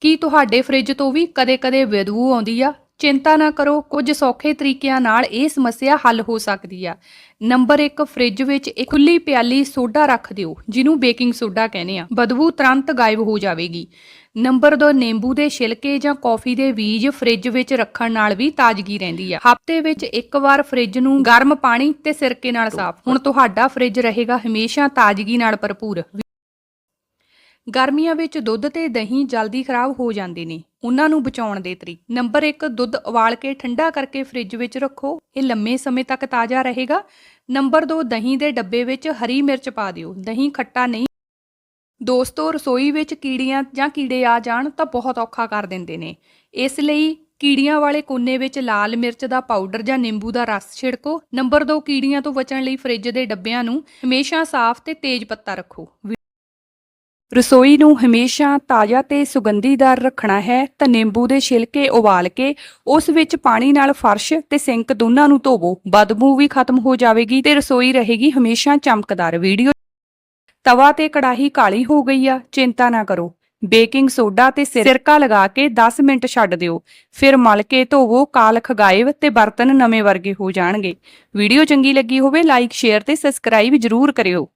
ਕੀ ਤੁਹਾਡੇ ਫ੍ਰਿਜ ਤੋਂ ਵੀ ਕਦੇ-ਕਦੇ ਬਦਬੂ ਆਉਂਦੀ ਆ? ਚਿੰਤਾ ਨਾ ਕਰੋ, ਕੁਝ ਸੌਖੇ ਤਰੀਕਿਆਂ ਨਾਲ ਇਹ ਸਮੱਸਿਆ ਹੱਲ ਹੋ ਸਕਦੀ ਆ। ਨੰਬਰ 1 ਫ੍ਰਿਜ ਵਿੱਚ ਇੱਕ ਖੁੱਲੀ ਪਿਆਲੀ ਸੋਡਾ ਰੱਖ ਦਿਓ, ਜਿਹਨੂੰ ਬੇਕਿੰਗ ਸੋਡਾ ਕਹਿੰਦੇ ਆ। ਬਦਬੂ ਤੁਰੰਤ ਗਾਇਬ ਹੋ ਜਾਵੇਗੀ। ਨੰਬਰ 2 ਨਿੰਬੂ ਦੇ ਛਿਲਕੇ ਜਾਂ ਕੌਫੀ ਦੇ ਬੀਜ ਫ੍ਰਿਜ ਵਿੱਚ ਰੱਖਣ ਨਾਲ ਵੀ ਤਾਜ਼ਗੀ ਰਹਿੰਦੀ ਆ। ਹਫ਼ਤੇ ਵਿੱਚ ਇੱਕ ਵਾਰ ਫ੍ਰਿਜ ਨੂੰ ਗਰਮ ਪਾਣੀ ਤੇ ਸਿਰਕੇ ਨਾਲ ਸਾਫ਼। ਹੁਣ ਤੁਹਾਡਾ ਫ੍ਰਿਜ ਰਹੇਗਾ ਹਮੇਸ਼ਾ ਤਾਜ਼ਗੀ ਨਾਲ ਭਰਪੂਰ। ਗਰਮੀਆਂ ਵਿੱਚ ਦੁੱਧ ਤੇ ਦਹੀਂ ਜਲਦੀ ਖਰਾਬ ਹੋ ਜਾਂਦੇ ਨੇ। ਉਹਨਾਂ ਨੂੰ ਬਚਾਉਣ ਦੇ ਤਰੀਕੇ ਨੰਬਰ 1 ਦੁੱਧ ਉਬਾਲ ਕੇ ਠੰਡਾ ਕਰਕੇ ਫ੍ਰਿਜ ਵਿੱਚ ਰੱਖੋ। ਇਹ ਲੰਮੇ ਸਮੇਂ ਤੱਕ ਤਾਜ਼ਾ ਰਹੇਗਾ। ਨੰਬਰ 2 ਦਹੀਂ ਦੇ ਡੱਬੇ ਵਿੱਚ ਹਰੀ ਮਿਰਚ ਪਾ ਦਿਓ। ਦਹੀਂ ਖੱਟਾ ਨਹੀਂ। ਦੋਸਤੋ, ਰਸੋਈ ਵਿੱਚ ਕੀੜੀਆਂ ਜਾਂ ਕੀੜੇ ਆ ਜਾਣ ਤਾਂ ਬਹੁਤ ਔਖਾ ਕਰ ਦਿੰਦੇ ਨੇ। ਇਸ ਲਈ ਕੀੜੀਆਂ ਵਾਲੇ ਕੋਨੇ ਵਿੱਚ ਲਾਲ ਮਿਰਚ ਦਾ ਪਾਊਡਰ ਜਾਂ ਨਿੰਬੂ ਦਾ ਰਸ ਛਿੜਕੋ। ਨੰਬਰ 2 ਕੀੜੀਆਂ ਤੋਂ ਬਚਣ ਲਈ ਫ੍ਰਿਜ ਦੇ ਡੱਬਿਆਂ ਨੂੰ ਹਮੇਸ਼ਾ ਸਾਫ਼ ਤੇ ਤੇਜ਼ ਪੱਤਾ ਰੱਖੋ। ਰਸੋਈ ਨੂੰ ਹਮੇਸ਼ਾ ਤਾਜ਼ਾ ਤੇ ਸੁਗੰਧੀਦਾਰ ਰੱਖਣਾ ਹੈ, ਤਾਂ ਨਿੰਬੂ ਦੇ ਛਿਲਕੇ ਉਬਾਲ ਕੇ ਉਸ ਵਿੱਚ ਪਾਣੀ ਨਾਲ ਫਰਸ਼ ਤੇ ਸਿੰਕ ਦੋਨਾਂ ਨੂੰ ਧੋਵੋ। ਬਦਬੂ ਵੀ ਖਤਮ ਹੋ ਜਾਵੇਗੀ ਤੇ ਰਸੋਈ ਰਹੇਗੀ ਹਮੇਸ਼ਾ ਚਮਕਦਾਰ। ਵੀਡੀਓ ਤਵਾ ਤੇ ਕੜਾਹੀ ਕਾਲੀ ਹੋ ਗਈ ਆ, ਚਿੰਤਾ ਨਾ ਕਰੋ। ਬੇਕਿੰਗ ਸੋਡਾ ਤੇ ਸਿਰਕਾ ਲਗਾ ਕੇ 10 ਮਿੰਟ ਛੱਡ ਦਿਓ। ਫਿਰ ਮਲ ਕੇ ਧੋਵੋ ਕਾਲਖ ਗਾਇਬ ਤੇ ਬਰਤਨ ਨਵੇਂ ਵਰਗੇ ਹੋ ਜਾਣਗੇ। ਵੀਡੀਓ ਚੰਗੀ ਲੱਗੀ ਹੋਵੇ, ਲਾਈਕ, ਸ਼ੇਅਰ ਤੇ ਸਬਸਕ੍ਰਾਈਬ ਜ਼ਰੂਰ ਕਰਿਓ।